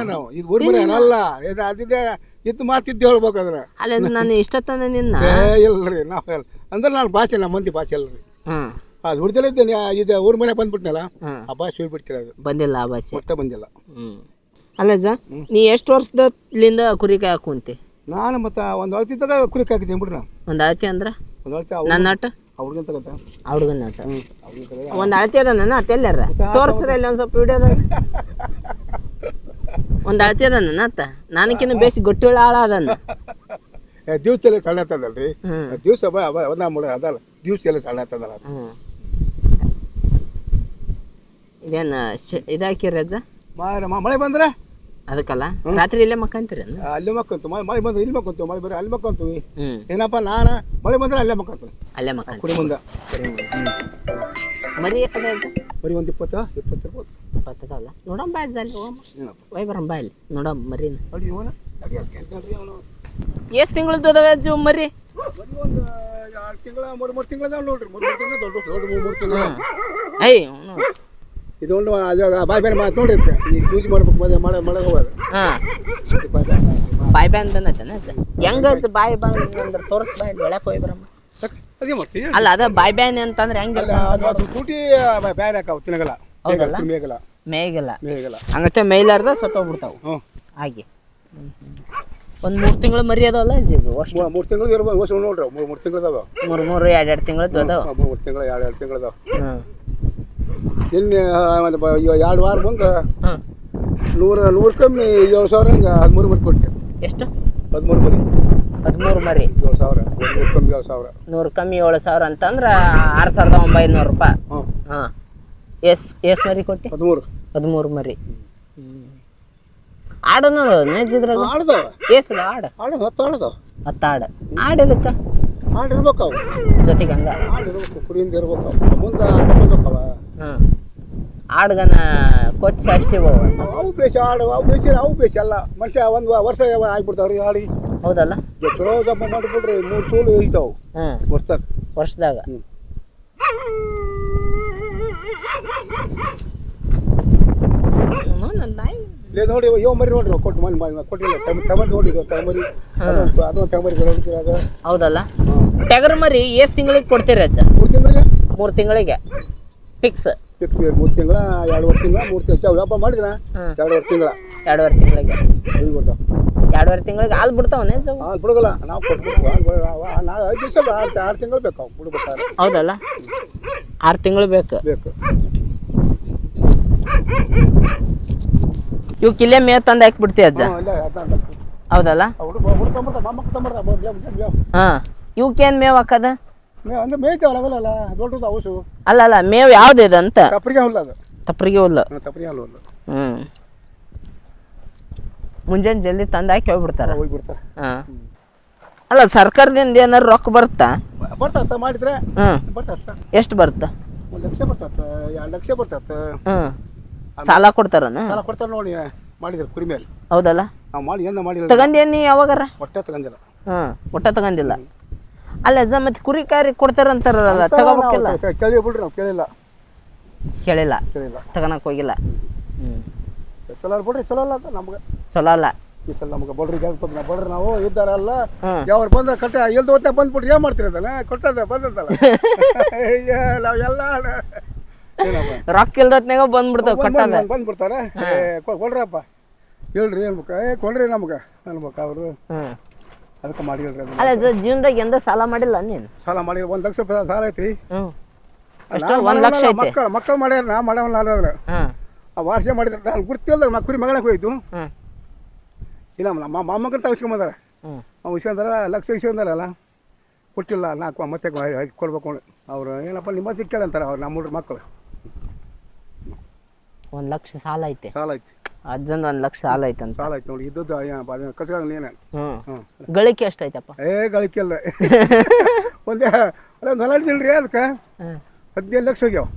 ನಾವು. ಇದು ಊರ್ ಮನೆ ಅಲ್ಲ ಇದು ಅದಿದ್ದೆ ಇದ್ದು ಮಾತಿದ್ದು ಹೇಳ್ಬೇಕಾದ್ರೆ. ಅಲ್ಲ ನಾನು ಇಷ್ಟೊತ್ತನ ನಿನ್ನ? ನಾವು ಅಂದ್ರೆ ನಾನು ಭಾಷೆ ನಮ್ಮ ಮಂದಿ ಭಾಷೆ ಅಲ್ರಿ. ಅದು ಹುಡ್ದಲ್ಲ ಇದ್ದೇನೆ. ಇದು ಊರ ಮನೆ ಬಂದ್ಬಿಟ್ನಲ್ಲ ಆ ಭಾಷೆ ಹೋಗ್ಬಿಡ್ತೀರ ಅದು ಬಂದಿಲ್ಲ ಆ ಭಾಷೆ ಒಟ್ಟ ಬಂದಿಲ್ಲ. ಹ್ಮ್. ಅಲ್ಲಜ್ಜ ನೀ ಎಷ್ಟು ವರ್ಷದಲ್ಲಿಂದ ಕುರಿ ಕುಂತಿ ನಾನು ಮತ್ತೆ ಒಂದು ಅಳ್ತಿದ್ದಾಗ ಕುರಿ ಹಾಕಿದ್ದೀನಿ ಬಿಡ್ರಿ ನಾನು. ಒಂದು ಅಳತಿ ಅಂದ್ರೆ? ಒಂದು ಅಳ್ತಿ ನನ್ನ ಅಟ್ಟ ಅವ್ರಿಗಂತ ಗೊತ್ತಾ? ಒಂದು ಅಳತಿ ಅದ ನನ್ನ ಅತ್ತ ಎಲ್ಲಾರ? ತೋರಿಸ್ರ ಇಲ್ಲಿ ಒಂದು ಸ್ವಲ್ಪ ವಿಡಿಯೋದಾಗ ಒಂದು ಅಳತಿ ಅದ ನನ್ನ ಅತ್ತ? ನನಕಿನ್ನ ಬೇಸಿ ಗೊಟ್ಟಿಳ ಆಳ ಅದನ್ನ ದಿವಸ ಎಲ್ಲ ಸಣ್ಣ ಆಗ್ತದಲ್ರಿ ದಿವಸ ಒಂದ ಮೂಡ ಅದಲ್ಲ. ದಿವ್ಸ ಎಲ್ಲ ಸಣ್ಣ ಆಗ್ತದಲ್ಲ ಇದೇನು ಇದಾಕಿರಿ ಅಜ್ಜ? ಮಳೆ ಬಂದ್ರೆ? ಅದಕ್ಕಲ್ಲ? ರಾತ್ರಿ ಇಲ್ಲೇ ಮಕ್ಕಂತೀರಿ ಅಲ್ಲೇ ಮಕ್ಕಂತು. ಮಳೆ ಮಳೆ ಬಂದ್ರೆ ಇಲ್ಲಿ ಮಕ್ಕಂತು. ಮಳೆ ಬರೀ ಅಲ್ಲಿ ಮಕ್ಕಂತೀವಿ ಏನಪ್ಪ ನಾನು ಮಳೆ ಬಂದ್ರೆ ಅಲ್ಲೇ ಮಕ್ಕಂತು. ಅಲ್ಲೇ ಮಕ್ಕ ಕುಡಿ ಮುಂದೆ. ಮರಿ ಎಷ್ಟು ಅಜ್ಜ? ಬರೀ ಒಂದು ಇಪ್ಪತ್ತು ಇಪ್ಪತ್ತು ಇರ್ಬೋದು ಇಪ್ಪತ್ತದಲ್ಲ ನೋಡಮ್ ಬಾ ಅಜ್ಜ ಅಲ್ಲಿ ಹೋಗಮ್ಮ. ಒಯ್ ಬರಂ ಬಾ ಇಲ್ಲಿ ನೋಡಮ್ಮ ಮರಿನ. ಎಷ್ಟು ತಿಂಗಳದ್ದು ಅದಾವ ಅಜ್ಜು ಮರಿ? ಒಂದು ಎರಡು ತಿಂಗಳ ಮೂರು ಮೂರು ತಿಂಗಳ ನೋಡ್ರಿ. ಮೂರು ಮೂರು ತಿಂಗಳು ದೊಡ್ಡ ದೊಡ್ಡ ಮೂರು ಮೂರು ತಿಂಗಳು. ಅವ್ನು. ಇದೊಂದು ಅದು ಬಾಯ್ ಬ್ಯಾನ್ ಇದಕ್ಕೆ. ಈ ಪೂಜೆ ಮಾಡ್ಬೇಕು ಮದುವೆ ಮಳೆ ಮಳೆ ಹೋಗೋದು ಹಾ ಬಾಯ್ ಬ್ಯಾನ್. ಬಂದೈತನ ಹೆಂಗ ಬಾಯ್ ಬ್ಯಾನ್ ಅಂದ್ರೆ ತೋರಿಸ್ ಬಾಯ್ ಒಳಕ್ ಹೋಗಿ ಬರಮ್ಮ? ಅದೇ ಅಲ್ಲ ಅದ ಬಾಯ್ ಬ್ಯಾನ್ ಅಂತಂದ್ರೆ ಹೆಂಗ ಅದು ಕೂಟಿ ಬೇರೆ ಹಾಕಾವು ತಿನ್ನಗಲ್ಲ ಹೌದಲ್ಲ? ಮೇಗಲ್ಲ ಮೇಗಿಲ್ಲ ಮೇಗಲ್ಲ ಹಂಗತ್ತೆ ಮೇಯ್ಲಾರ್ದ ಸತ್ತೋಗ್ಬಿಡ್ತಾವು ಹ್ಞೂ ಹಾಗೆ. ಒಂದು ಮೂರು ತಿಂಗಳು ಮರಿ ಅದಾವಲ್ಲ ಅಷ್ಟು? ಮೂರು ತಿಂಗಳು ಇರ್ಬೋದು ನೋಡ್ರಿ ಮೂರು ಮೂರು ತಿಂಗಳು ಅದಾವ. ಮೂರು ಮೂರು ಎರಡು ಎರಡು ತಿಂಗಳು ಅದಾವ? ಮೂರು ತಿಂಗಳು ಎರಡು ಎರಡು ತಿಂಗಳು ಅದಾವ. ನಿನ್ನೆ ಒಂದು ಬ- ಇವ ಎರಡು ವಾರ ಮುಂದೆ ಹಾಂ. ನೂರ ನೂರು ಕಮ್ಮಿ ಏಳು ಸಾವಿರ ಹಂಗೆ ಹದಿಮೂರು ಮರಿ ಕೊಟ್ಟೆ ಎಷ್ಟು? ಹದಿಮೂರು ಮರಿ ಹದಿಮೂರು ಮರಿ ಏಳು ಸಾವಿರ ನೂರು ಕಮ್ಮಿ ಏಳು ಸಾವಿರ. ನೂರು ಕಮ್ಮಿ ಏಳು ಸಾವಿರ ಅಂತಂದ್ರೆ ಆರು ಸಾವಿರದ ಒಂಬೈನೂರು ರೂಪಾಯಿ. ಹ್ಞೂ ಹಾಂ. ಎಸ್ ಎಸ್ ಮರಿ ಕೊಟ್ಟು? ಹದಿಮೂರು. ಹದಿಮೂರು ಮರಿ ಆಡನು ನೆಜ್ಜಿದ್ರಾಗ. ಆಡ್ದವ ಏಸದ ಆಡ. ಆಡೋದು ಹತ್ತು ಆಡ್ದವ ಹತ್ತು ಆಡ ಆಡ ಆಡ್ ಇರ್ಬೇಕು ಅವು. ಜೊತೆಗೆ ಹಂಗೆ. ಆಡಿರ್ಬೇಕು ಕುರಿಯಿಂದ ಇರ್ಬೇಕು ಅವು. ಮುಂದೆ ಹಾಂ ಆಡ್ಗನ ಕೊಚ್ಚಿ ಅಷ್ಟೇ ಅವು ಬೇಷ ಆಡು ಅವು ಬೇಷ ಅವು ಬೇಷ ಅಲ್ಲ. ಮನುಷ್ಯ ಒಂದು ವರ್ಷ ಆಗ್ಬಿಡ್ತಾವ್ರಿ ಆಡಿ. ಹೌದಲ್ಲ? ಚಲೋ ಜಪ್ಪ ಮಾಡಿಬಿಡ್ರಿ ಮೂರು ಸೂಲು ಇಯ್ತಾವು ಹ್ಞೂ ವರ್ಷದಾಗ. ವರ್ಷದಾಗ. ಇಲ್ಲ ನೋಡಿ ಯೋ ಮರಿ ನೋಡ್ರಿ ಕೊಟ್ಟು ಮನೆ ಕೊಟ್ಟಿಲ್ಲ. ಟಮರಿ ನೋಡಿ ಟಮರಿ ಅದೊಂದು ಟಮರಿ ಅದು ಹೌದಲ್ಲ? ಟಗರ್ ಮರಿ ಎಷ್ಟು ತಿಂಗಳಿಗೆ ಕೊಡ್ತೀರಿ ಅಜ್ಜ? ಮೂರು ತಿಂಗಳಿಗೆ? ಮೂರು ತಿಂಗಳಿಗೆ. ಫಿಕ್ಸ್ ಫಿಕ್ಸ್ ಮೂರು ತಿಂಗಳ ಎರಡುವರೆ ತಿಂಗಳ ಮೂರು ತಿಂಗಳ. ವ್ಯಾಪಾರ ಮಾಡಿದ್ರ? ಹ್ಮ್. ಎರಡುವರೆ ತಿಂಗಳ. ಎರಡುವರೆ ತಿಂಗಳಿಗೆ. ಇದು ಬರ್ತಾವ? ಎರಡುವರೆ ತಿಂಗಳಿಗೆ ಹಾಲು ಬಿಡ್ತಾವನೇ ಜವು ಹಾಲು ಬಿಡಗಲ್ಲ ನಾವು ಕೊಟ್ಬಿಡ್ತೀವಿ ಹಾಲು ಬಿಡ ನಾವು ಐದು ದಿವಸ ಆರು ಆರು ತಿಂಗಳು ಬೇಕು ಅವು ಬಿಡ್ಬೇಕಾದ್ರೆ. ಹೌದಲ್ಲ? ಆರು ತಿಂಗಳು ಬೇಕು. ಬೇಕು. ಇವಕ್ಕೆ ಇಲ್ಲೇ ಮೇವ್ ತಂದು ಹಾಕ್ಬಿಡ್ತಿ ಅಜ್ಜ? ಹೌದಲ್ಲ? ಹುಡುಗ ಹುಡ್ಕೊಂಬರ್ತಾವ ಮೊಮ್ಮಕ್ಕ ತಂಬರ್ತಾವ ಹಾಂ. ಇವಕ್ಕೇನು ಮೇವ್ ಹಾಕದ? ಮೇ ಅಂದ್ರೆ ಮೇಯ್ತಾವಲ್ಲ ಅವಲ್ಲ ದೊಡ್ಡದು ಅವಸು ಅಲ್ಲ ಅಲ್ಲ ಮೇವ್ ಯಾವ್ದಿದೆ ಅಂತ? ತಪ್ಪರಿಗೆ ಹುಲ್ಲ ಅದು. ತಪ್ಪರಿಗೆ ಹುಲ್ಲು ಹ್ಞೂ ತಪ್ಪರಿಗೆ ಹುಲ್ಲ ಹುಲ್ಲು ಹ್ಞೂ ಮುಂಜಾನೆ ಜಲ್ದಿ ತಂದು ಹಾಕಿ ಹೋಗ್ಬಿಡ್ತಾರ? ಹೋಗ್ಬಿಡ್ತಾರೆ. ಹಾಂ. ಅಲ್ಲ ಸರ್ಕಾರದಿಂದ ಏನಾರು ರೊಕ್ಕ ಬರುತ್ತಾ ಬರ್ತಾತ ಮಾಡಿದ್ರೆ? ಹ್ಞೂ ಬರ್ತಾತ ಎಷ್ಟು ಬರುತ್ತಾ ಒಂದು ಲಕ್ಷ ಬರ್ತಾತ ಎರಡು ಲಕ್ಷ ಬರ್ತಾತ ಹ್ಞೂ ಸಾಲ ಕೊಡ್ತಾರನ? ಸಾಲ ಕೊಡ್ತಾರೆ ನೋಡಿ ಮಾಡಿದ್ರು ಕುರಿ ಮೇಲೆ ಹೌದಲ್ಲ? ನಾವು ಮಾಡಿ ಏನು ಮಾಡಿಲ್ಲ. ತಗಂಡೇನಿ ಯಾವಾಗಾರ? ಹೊಟ್ಟೆ ತಗೊಂಡಿಲ್ಲ. ಹ್ಞೂ ಒಟ್ಟ ತಗಂದಿಲ್ಲ ಅಲ್ಲ ಅಜ್ಜ ಮತ್ತೆ ಕುರಿ ಕಾರಿ ಕೊಡ್ತಾರಂತಾರಲ್ಲ ತಗೋಬೇಕಿಲ್ಲ? ಕೇಳಿ ಬಿಡ್ರಿ ನಾವು ಕೇಳಿಲ್ಲ. ಕೇಳಿಲ್ಲ. ಕೇಳಿಲ್ಲ. ತಗೊಳಕ್ ಹೋಗಿಲ್ಲ. ಹ್ಞೂ ಚಲೋ ಬಿಡ್ರಿ ಚಲೋ ಅಲ್ಲ ಅಂತ ನಮ್ಗೆ. ಚಲೋ ಅಲ್ಲ. ಈ ಸಲ ನಮ್ಗೆ ಬಡ್ರಿ ಗ್ಯಾಸ್ ಬಂದ ಬಡ್ರಿ ನಾವು ಇದ್ದಾರಲ್ಲ. ಯಾವ್ರು ಬಂದ ಕಟ್ಟ ಎಲ್ದು ಹೊತ್ತೆ ಬಂದ್ಬಿಟ್ರಿ ಏನು ಮಾಡ್ತೀರಿ ಅದನ್ನ? ಕೊಟ್ಟದ ಬಂದದಲ್ಲ *laughs* ಅಯ್ಯ ನಾವೆಲ್ಲ ರೊಕ್ಕ ಇಲ್ದತ್ನಾಗ ಬಂದ್ಬಿಡ್ತಾವ ಕಟ್ಟದ. ಬಂದ್- ಬಂದ್ಬಿಡ್ತಾರೆ? ಕೊಡ್ರಪ್ಪ. ಹೇಳ್ರಿ ಏನ್ಬೇಕು ಏ ಕೊಡ್ರಿ ನಮ್ಗೆ ಅನ್ಬೇಕು ಅವರು. ಅದಕ್ಕೆ ಮಾಡಿ ಹೇಳ್ರಿ ಅದನ್ನ ಅಲ್ಲ ಜೀವನದಾಗ ಎಂದ ಸಾಲ ಮಾಡಿಲ್ಲ ನೀನು? ಸಾಲ ಮಾಡಿ ಒಂದು ಲಕ್ಷ ರೂಪಾಯಿ ಸಾಲ ಐತಿ. ಹ್ಞೂ ಎಷ್ಟು ಲಕ್ಷ ಐತಿ. ಮಕ್ಕಳು ಮಕ್ಕಳು ಮಾಡ್ಯಾರ ನಾ ಮಾಡವಲ್ಲ ಅದ್ರ ಹಾಂ ಆ ವಾರ್ಷ ಮಾಡಿದ್ರೆ ನಾನು ಗುರ್ತಿಲ್ಲ ನಾ ಕುರಿ ಮಗಳಕ್ಕೆ ಹೋಯ್ತು. ಹ್ಞೂ ಇಲ್ಲ ನಮ್ಮ ಮೊಮ್ಮಕ್ಕಳು ತಗಿಸ್ಕೊಂಬಂದಾರ ಹ್ಞೂ ಅವ್ನು ಇಸ್ಕೊಂಡಾರ ಲಕ್ಷ ಇಸ್ಕೊಂಡಾರಲ್ಲ ಕೊಟ್ಟಿಲ್ಲ ನಾಲ್ಕು ಮತ್ತೆ ಕೊಡ್ಬೇಕು. ಅವ್ರು ಏನಪ್ಪ ನಿಮ್ಮ ಸಿಕ್ಕೇಳ ಅಂತಾರೆ ಅವ್ರು ನಮ್ಮ ಹುಡ್ರ ಮಕ್ಕಳು ಒಂದು ಲಕ್ಷ ಸಾಲ ಐತೆ. ಸಾಲ ಐತಿ. ಅಜ್ಜಂದು ಒಂದ್ ಲಕ್ಷ ಸಾಲ ಐತಂತ ಸಾಲ ಐತಿ ನೋಡಿ ಇದ್ದದ್ದು ಏನಪ್ಪ ಏನ. ಹ್ಞೂ ಗಳಿಕೆ ಎಷ್ಟೈತಪ್ಪ ಏ *laughs* ಒಂದೇ ಅಲ್ಲ ಒಂದೇ ಹೊಲ ಹಿಡ್ದಿಲ್ರಿ ಅದಕ್ಕೆ? ಹದಿನೈದು ಲಕ್ಷ ಹೋಗ್ಯಾವ.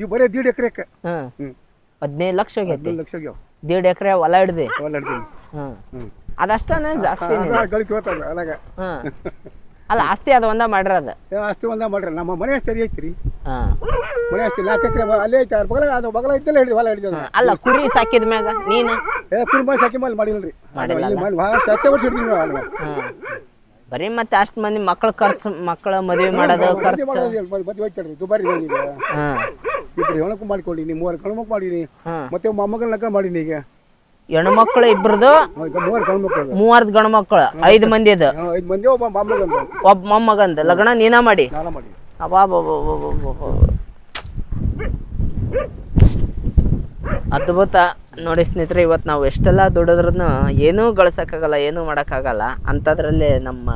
ಇವು ಬರೀ ದೀಡ್ ಎಕರೆಕ್ಕೆ. ಹ್ಮ್. ಹದಿನೈದು ಲಕ್ಷ ಆಗೈತಿ ಹದಿನೈದು ಲಕ್ಷ ಹೋಗ್ಯಾವ. ದೇಡ್ ಎಕರೆ ಹೊಲ ಹಿಡ್ದಿ. ಹೊಲ ಹಿಡ್ದೀನಿ ಅದಷ್ಟನೇ ಜಾಸ್ತಿ ಗಳಿಕೆ ಹೋಗ್ತದೆ ಅಲಾಗ ಹ್ಞೂ *laughs* ಅಲ್ಲ ಆಸ್ತಿ ಅದು ಒಂದ ಮಾಡಿರೋದು ಆಸ್ತಿ ಒಂದ ಮಾಡ್ರಿ. ನಮ್ಮ ಮನೆ ಆಸ್ತಿ ಐತಿ ಐತ್ರಿ. ಹಾ. ಮನೆ ಆಸ್ತಿ ನಾಲ್ಕು ಎಕರೆ ಅಲ್ಲೇ ಐತೆ. ಅದ್ರ ಬಗಲ ಅದು ಬಗಲ ಇದ್ದಲ್ಲ ಹಿಡಿದು ಹೊಲ ಹಿಡಿದ ಅಲ್ಲ ಕುರಿ ಸಾಕಿದ ಮ್ಯಾಗ ನೀನು? ಏ ಮಾಡಿ ಸಾಕಿ ಮೇಲೆ ಮಾಡಿಲ್ರಿ. ಮಾಡಿಲ್ಲ ಇಲ್ಲಿ ಮಾಡಿ ಭಾಳ ಚರ್ಚೆ ವರ್ಷ ಹಿಡಿದ್ವಿ ನಾವು ಅಲ್ವಾ ಬರೀ ಮತ್ತೆ ಅಷ್ಟು ಮಂದಿ ಮಕ್ಕಳ ಖರ್ಚು ಮಕ್ಕಳ ಮದುವೆ ಮಾಡೋದು ಖರ್ಚು. ಮದುವೆ ಐತಲ್ರಿ ದುಬಾರಿ ಈಗ. ಹಾಂ. ಇಬ್ಬರು ಹೆಣಕ್ಕೂ ಮಾಡ್ಕೊಂಡಿನಿ ಮೂವರು ಕಣ್ಮಕ್ ಮಾಡೀನಿ ಹಾಂ. ಮತ್ತೆ ಮೊಮ್ಮಗನ ಲಗ್ನ ಮಾಡೀನಿ ಈಗ. ಹೆಣ್ಮಕ್ಳು ಇಬ್ರದ್ದು ಹಾ, ಗಂಡ ಮಕ್ಕಳು ಐದು ಮಂದಿ ಅದ ಒಬ್ಬ ಮೊಮ್ಮಗಂದ. ಲಗ್ನ ನೀನ ಮಾಡಿ. ಅದ್ಭುತ. ನೋಡಿ ಸ್ನೇಹಿತರೆ ಇವತ್ತು ನಾವು ಎಷ್ಟೆಲ್ಲ ದುಡಿದ್ರೂ ಏನೂ ಗಳಿಸಕ್ಕಾಗಲ್ಲ ಏನೂ ಮಾಡೋಕ್ಕಾಗಲ್ಲ ಅಂಥದ್ರಲ್ಲಿ ನಮ್ಮ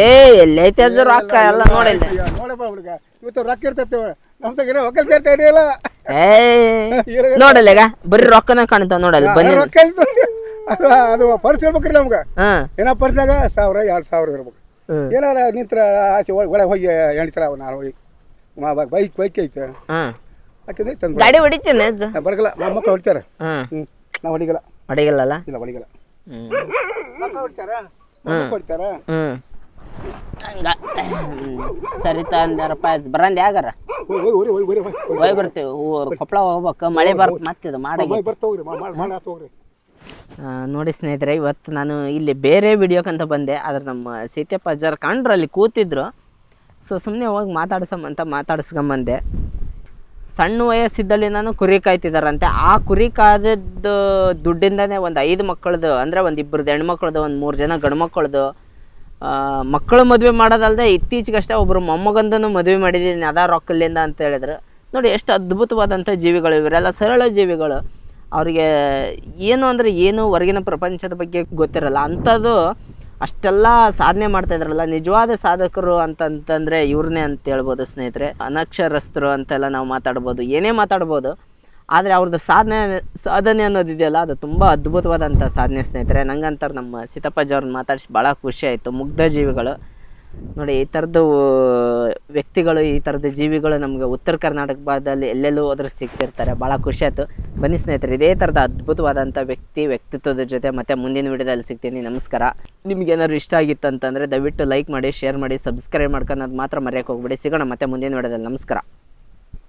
ಏ ಎಲ್ಲೈತಿ ಅದು ರೊಕ್ಕ? ಎಲ್ಲ ನೋಡಿಲ್ಲ. ನೋಡಲ್ಲ ಈಗ? ಬರೀ ರೊಕ್ಕನ ಕಾಣ್ತಾವ ನೋಡಲ್ಲ ಬನ್ನಿ. ರೊಕ್ಕ ಇರ್ತದೆ. ಅದು ಅದು ಪರ್ಸ್ ಇರ್ಬೇಕ್ರಿ ನಮ್ಗೆ. ಹಾ. ಏನೋ ಪರ್ಸ್ನಾಗ ಸಾವಿರ ಎರಡು ಸಾವಿರ ಇರ್ಬೇಕು. ಏನಾರ ನಿಂತ್ರ ಆಚೆ ಒಳ- ಒಳಗೆ ಹೋಗಿ ಎಣಿತಾರ ಅವ ನಾನು ಹೋಗಿ ಬೈಕ್ ಬೈಕ್ ಐತೆ. ಹಾ. ಯಾಕಂದ್ರೆ ತಂದು ಗಾಡಿ ಹೊಡಿತೇನೆ ಅಜ್ಜ. ಬರಗಲ್ಲ ನಮ್ಮ ಮಕ್ಕಳು ಹೊಡಿತಾರೆ. ಹಾ. ನಾವು ಹೊಡಿಗಲ್ಲ. ಹೊಡಿಗಲ್ಲಲ್ಲ? ಇಲ್ಲ ಹೊಡಿಗಲ್ಲ. ಹ್ಮ್. ಹೊಡಿತಾರ? ಹೊಡಿತಾರ? ಹ್ಮ್. ಹಂಗ. ಸರಿತಾ ಸರಿ ತಂದಾರಪ್ಪ ಬರಂದ ಯಾಗಾರ ಹೋಗಿ ಬರ್ತೀವಿ. ಕೊಪ್ಪಳ ಹೋಗ್ಬೇಕು. ಮಳೆ ಬರ್ತ ಮತ್ತಿದು ಮಾಡಿ ನೋಡಿ ಸ್ನೇಹಿತರೆ ಇವತ್ತು ನಾನು ಇಲ್ಲಿ ಬೇರೆ ವಿಡಿಯೋಕ್ಕಂತ ಬಂದೆ. ಆದ್ರೆ ನಮ್ಮ ಸೀತೆಪ್ಪ ಅಜ್ಜಾರ್ ಕಂಡ್ರು ಅಲ್ಲಿ ಕೂತಿದ್ರು. ಸೊ ಸುಮ್ಮನೆ ಹೋಗಿ ಮಾತಾಡ್ಸಮ್ಮಂತ ಮಾತಾಡ್ಸ್ಕೊಂಬಂದೆ. ಸಣ್ಣ ವಯಸ್ಸಿದ್ದಲ್ಲಿ ನಾನು ಕುರಿ ಕಾಯ್ತಿದ್ದಾರಂತೆ ಆ ಕುರಿ ಕಾದದ್ದು ದುಡ್ಡಿಂದನೇ ಒಂದು ಐದು ಮಕ್ಕಳದು ಅಂದರೆ ಒಂದು ಇಬ್ಬರದ್ದು ಹೆಣ್ಮಕ್ಳದು ಒಂದು ಮೂರು ಜನ ಗಂಡು ಮಕ್ಕಳದು ಮಕ್ಕಳು ಮದುವೆ ಮಾಡೋದಲ್ಲದೆ ಇತ್ತೀಚೆಗಷ್ಟೇ ಒಬ್ಬರು ಮೊಮ್ಮಗಂದನು ಮದುವೆ ಮಾಡಿದ್ದೀನಿ, ಅದ ರೊಕ್ಕಲ್ಲಿಂದ ಅಂತ ಹೇಳಿದ್ರು. ನೋಡಿ, ಎಷ್ಟು ಅದ್ಭುತವಾದಂಥ ಜೀವಿಗಳು, ಇವರೆಲ್ಲ ಸರಳ ಜೀವಿಗಳು. ಅವರಿಗೆ ಏನು ಅಂದರೆ ಏನು ಹೊರಗಿನ ಪ್ರಪಂಚದ ಬಗ್ಗೆ ಗೊತ್ತಿರಲ್ಲ. ಅಂಥದ್ದು ಅಷ್ಟೆಲ್ಲ ಸಾಧನೆ ಮಾಡ್ತಾ ಇದ್ರಲ್ಲ. ನಿಜವಾದ ಸಾಧಕರು ಅಂತಂತಂದರೆ ಇವ್ರನ್ನೇ ಅಂತ ಹೇಳ್ಬೋದು ಸ್ನೇಹಿತರೆ. ಅನಕ್ಷರಸ್ಥರು ಅಂತೆಲ್ಲ ನಾವು ಮಾತಾಡ್ಬೋದು. ಏನೇ ಮಾತಾಡ್ಬೋದು. ಆದರೆ ಅವ್ರದ್ದು ಸಾಧನೆ ಸಾಧನೆ ಅನ್ನೋದಿದೆಯಲ್ಲ ಅದು ತುಂಬ ಅದ್ಭುತವಾದಂಥ ಸಾಧನೆ ಸ್ನೇಹಿತರೆ. ನಂಗಂತಾರೆ ನಮ್ಮ ಸೀತಪ್ಪಾಜಿ ಅವ್ರನ್ನ ಮಾತಾಡಿಸಿ ಭಾಳ ಖುಷಿ ಆಯಿತು. ಮುಗ್ಧ ಜೀವಿಗಳು. ನೋಡಿ, ಈ ಥರದ್ದು ವ್ಯಕ್ತಿಗಳು, ಈ ಥರದ ಜೀವಿಗಳು ನಮಗೆ ಉತ್ತರ ಕರ್ನಾಟಕ ಭಾಗದಲ್ಲಿ ಎಲ್ಲೆಲ್ಲೂ ಹೋದ್ರೆ ಸಿಗ್ತಿರ್ತಾರೆ. ಭಾಳ ಖುಷಿ ಆಯಿತು. ಬನ್ನಿ ಸ್ನೇಹಿತರೆ, ಇದೇ ಥರದ ಅದ್ಭುತವಾದಂಥ ವ್ಯಕ್ತಿ, ವ್ಯಕ್ತಿತ್ವದ ಜೊತೆ ಮತ್ತೆ ಮುಂದಿನ ವಿಡಿಯೋದಲ್ಲಿ ಸಿಗ್ತೀನಿ. ನಮಸ್ಕಾರ. ನಿಮ್ಗೆ ಏನಾದ್ರು ಇಷ್ಟ ಆಗಿತ್ತು ಅಂತಂದರೆ ದಯವಿಟ್ಟು ಲೈಕ್ ಮಾಡಿ ಶೇರ್ ಮಾಡಿ ಸಬ್ಸ್ಕ್ರೈಬ್ ಮಾಡ್ಕೊಳೋದು ಮಾತ್ರ ಮರೆಯೋಕೆ ಹೋಗ್ಬಿಡಿ. ಸಿಗೋಣ ಮತ್ತೆ ಮುಂದಿನ ವಿಡಿಯೋದಲ್ಲಿ. ನಮಸ್ಕಾರ.